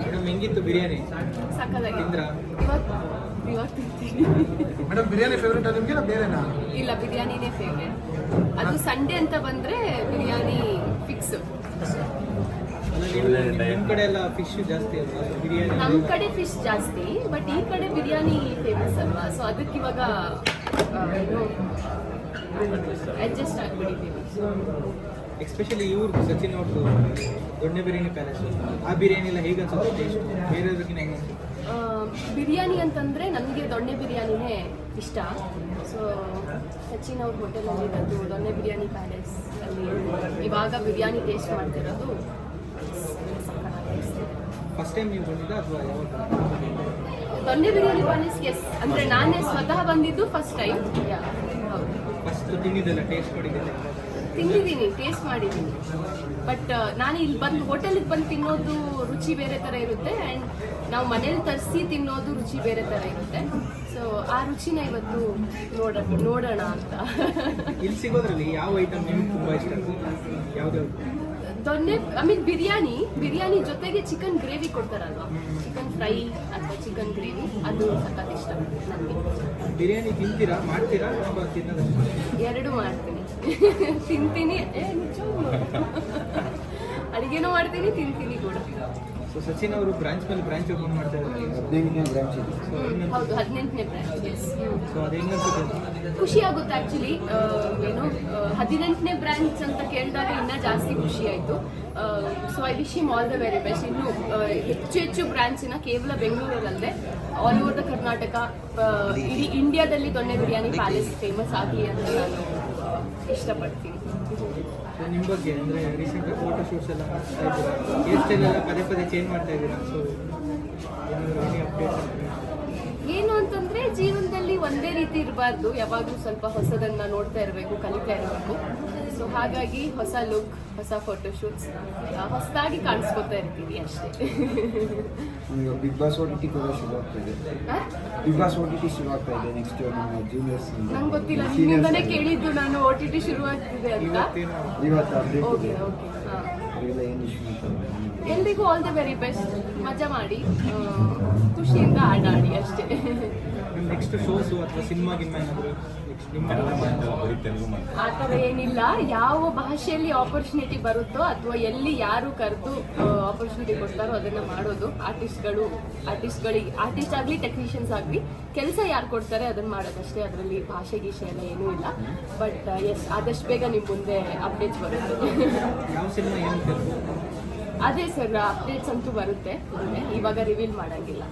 Madam ಹೆಂಗಿತ್ತು ಬಿರಿಯಾನಿ? ಸಕ್ಕದಾಗಿ ತಿಂದ್ರಾ? ಮೇಡಮ್ ಬಿರಿಯಾನಿ ಫೇವ್ರೇಟ್ ನಿಮ್ಗೆ ಇಲ್ಲ ಬೇರೆನಾ? ಇಲ್ಲ ಬಿರಿಯಾನಿನೇ ಫೇವ್ರೇಟ್ ಅದು ಸಂಡೇ ಅಂತ ಬಂದ್ರೆ ಬಿರಿಯಾನಿ ಫಿಕ್ಸ್ ನಿಮ್ಮ ಕಡೆ ಎಲ್ಲ ಫಿಶ್ ಜಾಸ್ತಿ ಅಲ್ವಾ? ಬಿರಿಯಾನಿ ನಮ್ಮ ಕಡೆ ಫಿಶ್ ಜಾಸ್ತಿ ಬಟ್ ಈ ಕಡೆ ಬಿರಿಯಾನಿ ಫೇಮಸ್ ಅಲ್ವಾ? ಸೊ ಅದಕ್ಕೆ ಇವಾಗ ಅಡ್ಜಸ್ಟ್ ಆಗ್ಬಿಟ್ಟಿದ್ದೀವಿ. ಎಸ್ಪೆಷಲಿ ಇವ್ರು ಸಚಿನ್ ಅವ್ರದ್ದು ದೊಣ್ಣೆ ಬಿರಿಯಾನಿ ಪ್ಯಾಲೇಸ್ ಆ ಬಿರಿಯಾನಿ ಎಲ್ಲ ಹೇಗೆ ಅನ್ಸುತ್ತೆ ಟೇಸ್ಟ್ ಬೇರೆದಕ್ಕಿಂತ ಹೆಂಗೆ ಅನ್ಸುತ್ತೆ? ಬಿರಿಯಾನಿ ಅಂತಂದರೆ ನಮಗೆ ದೊಣ್ಣೆ ಬಿರಿಯಾನಿನೇ ಇಷ್ಟ. ಸೊ ಸಚಿನ್ ಅವ್ರ ಹೋಟೆಲಲ್ಲಿ ಇರೋದು ದೊಣ್ಣೆ ಬಿರಿಯಾನಿ ಪ್ಯಾಲೇಸ್ ಅಲ್ಲಿ ಇವಾಗ ಬಿರಿಯಾನಿ ಟೇಸ್ಟ್ ಮಾಡ್ತಿರೋದು ಫಸ್ಟ್ ಟೈಮ್ ನೀವು ಬಂದಿದ್ದ ಅಥವಾ ಯಾವಾಗ? ದೊಣ್ಣೆ ಬಿರಿಯಾನಿ ಪ್ಯಾಲೇಸ್ ಎಸ್ ಅಂದರೆ ನಾನೇ ಸ್ವತಃ ಬಂದಿದ್ದು ಫಸ್ಟ್ ಟೈಮ್ ಫಸ್ಟ್ ತಿಂದಿದ್ದೆಲ್ಲ ಟೇಸ್ಟ್ ಮಾಡಿದ್ದಿಲ್ಲ? ತಿಂದಿದ್ದೀನಿ ಟೇಸ್ಟ್ ಮಾಡಿದ್ದೀನಿ. ಬಟ್ ನಾನು ಇಲ್ಲಿ ಬಂದು ಹೋಟೆಲಿಗೆ ಬಂದು ತಿನ್ನೋದು ರುಚಿ ಬೇರೆ ಥರ ಇರುತ್ತೆ ಆ್ಯಂಡ್ ನಾವು ಮನೇಲಿ ತರಿಸಿ ತಿನ್ನೋದು ರುಚಿ ಬೇರೆ ಥರ ಇರುತ್ತೆ. ಸೊ ಆ ರುಚಿನ ಇವತ್ತು ನೋಡ ನೋಡೋಣ ಅಂತ. ಇಲ್ಲಿ ಸಿಗೋದ್ರಲ್ಲಿ ಯಾವ ಐಟಮ್ ನಿಮ್ಗೆ ತುಂಬ ಇಷ್ಟ? ದೊನ್ನೆ ಐ ಮೀನ್ ಬಿರಿಯಾನಿ ಬಿರಿಯಾನಿ ಜೊತೆಗೆ ಚಿಕನ್ ಗ್ರೇವಿ ಕೊಡ್ತಾರಲ್ವಾ? ಚಿಕನ್ ಫ್ರೈ ಅಥವಾ ಚಿಕನ್ ಗ್ರೇವಿ ಅದು ಸಖತ್ ಇಷ್ಟ ನನಗೆ. ಬಿರಿಯಾನಿ ತಿಂತೀರಾ ಮಾಡ್ತೀರಾ ಅಥವಾ ತಿನ್ನೋದಷ್ಟೇ? ಎರಡು ಮಾಡ್ತೀನಿ. ತಿಂತೀನಿ. ಏ. ಅಡಿಗೆನೂ ಮಾಡ್ತೀನಿ ತಿಂತೀನಿ ಕೂಡ. ಸೊ ಸಚಿನ್ ಅವರು ಬ್ರಾಂಚ್ ಮೇಲೆ ಬ್ರಾಂಚ್ ಓಪನ್ ಮಾಡ್ತಾ ಇದ್ದಾರೆ ಬ್ರಾಂಚ್ ಹೌದು ಹದಿನೆಂಟನೇ ಬ್ರಾಂಚ್ ಸೊ ಅದು ಖುಷಿ ಆಗುತ್ತೆ ಆಕ್ಚುಲಿ ಏನು ಹದಿನೆಂಟನೇ ಬ್ರಾಂಚ್ ಅಂತ ಕೇಳಿದಾಗ ಇನ್ನೂ ಜಾಸ್ತಿ ಖುಷಿ ಆಯಿತು. So I wish all the very best ಇನ್ನು ಹೆಚ್ಚು ಹೆಚ್ಚು ಬ್ರಾಂಚಿನ ಕೇವಲ ಬೆಂಗಳೂರಲ್ಲದೆ. ಆಲ್ ಓವರ್ ದ ಕರ್ನಾಟಕ ಇಡೀ ಇಂಡಿಯಾದಲ್ಲಿ ದೊಣ್ಣೆ ಬಿರಿಯಾನಿ ಪ್ಯಾಲೇಸ್ ಫೇಮಸ್ ಆಗಿ ಅಂತ ನಾನು ಇಷ್ಟಪಡ್ತೀನಿ. ನಿಮ್ಮ ಬಗ್ಗೆ ರೀಸೆಂಟ್ ಫೋಟೋ ಶೂಟ್ಸ್ ಎಲ್ಲ ಇದ್ದೀರಾ? ಪದೇ ಪದೇ ಚೇಂಜ್ ಮಾಡ್ತಾ ಇದ್ದೀರಾ? ಸೊ ಏನಾದರೂ ಎನಿ ಅಪ್ಡೇಟ್ಸ್ ಏನು ಅಂತಂದ್ರೆ ಜೀವನದಲ್ಲಿ ಒಂದೇ ರೀತಿ ಇರಬಾರ್ದು. ಯಾವಾಗಲೂ ಸ್ವಲ್ಪ ಹೊಸದನ್ನ ನೋಡ್ತಾ ಇರಬೇಕು ಕಲಿತಾ ಇರಬೇಕು. ಸೊ ಹಾಗಾಗಿ ಹೊಸ ಲುಕ್ ಹೊಸ ಫೋಟೋಶೂಟ್ಸ್ ಹೊಸದಾಗಿ ಕಾಣಿಸ್ಕೊತಾ ಇರ್ತೀವಿ ಅಷ್ಟೇ. ಬಿಗ್ ಬಾಸ್ ಓಟಿಟಿ ಕೂಡ ಶುರು ಆಗ್ತಾ ಇದೆ. ಬಿಗ್ ಬಾಸ್ ಓಟಿಟಿ ಶುರು ಆಗ್ತಾ ಇದೆ ನೆಕ್ಸ್ಟ್ ನಮ್ಮ ಜೂನಿಯರ್ಸ್ ನಂಗೆ ಗೊತ್ತಿಲ್ಲ ನಿಮ್ಮಿಂದನೇ ಕೇಳಿದ್ದು ನಾನು ಓಟಿಟಿ ಶುರು ಆಗ್ತಿದೆ ಅಂತ. ಇವತ್ತು ಅಪ್ಡೇಟ್ ಓಕೆ ಇದೆ ಏನು ಇಶ್ಯೂ ಅಂತ ಎಲ್ರಿಗೂ ಆಲ್ ದಿ ವೆರಿ ಬೆಸ್ಟ್ ಮಜಾ ಮಾಡಿ. ಖುಷಿಯಿಂದ ಖುಷಿಯಿಂದ ಆಡಾಡಿ ಅಷ್ಟೇ. ಆತರ ನೆಕ್ಸ್ಟ್ ಶೋಸು ಅಥವಾ ಸಿನಿಮಾ ಗಿನ್ಮಾ ಏನಾದರೂ ನೆಕ್ಸ್ಟ್ ನಿಮ್ಮ ಆ ಥರ ಏನಿಲ್ಲ. ಯಾವ ಭಾಷೆಯಲ್ಲಿ ಆಪರ್ಚುನಿಟಿ ಬರುತ್ತೋ ಅಥವಾ ಎಲ್ಲಿ ಯಾರು ಕರೆದು ಆಪರ್ಚುನಿಟಿ ಕೊಡ್ತಾರೋ ಅದನ್ನ ಮಾಡೋದು. ಆರ್ಟಿಸ್ಟ್ಗಳು ಆರ್ಟಿಸ್ಟ್ಗಳಿಗೆ ಆರ್ಟಿಸ್ಟ್ ಆಗಲಿ ಟೆಕ್ನಿಷಿಯನ್ಸ್ ಆಗಲಿ ಕೆಲಸ ಯಾರು ಕೊಡ್ತಾರೆ ಅದನ್ನ ಮಾಡೋದಷ್ಟೇ ಅದರಲ್ಲಿ ಭಾಷೆ ಗೀಷೆ ಎಲ್ಲ ಏನೂ ಇಲ್ಲ. ಬಟ್ ಎಸ್ ಆದಷ್ಟು ಬೇಗ ನಿಮ್ಮ ಮುಂದೆ ಅಪ್ಡೇಟ್ಸ್ ಬರುತ್ತೆ. ಯಾವ ಸಿನಿಮಾ ಏನು ಅದೇ ಸರ್ ಅಪ್ಡೇಟ್ಸ್ ಅಂತೂ ಬರುತ್ತೆ. ಇವಾಗ ರಿವೀಲ್ ಮಾಡೋಂಗಿಲ್ಲ.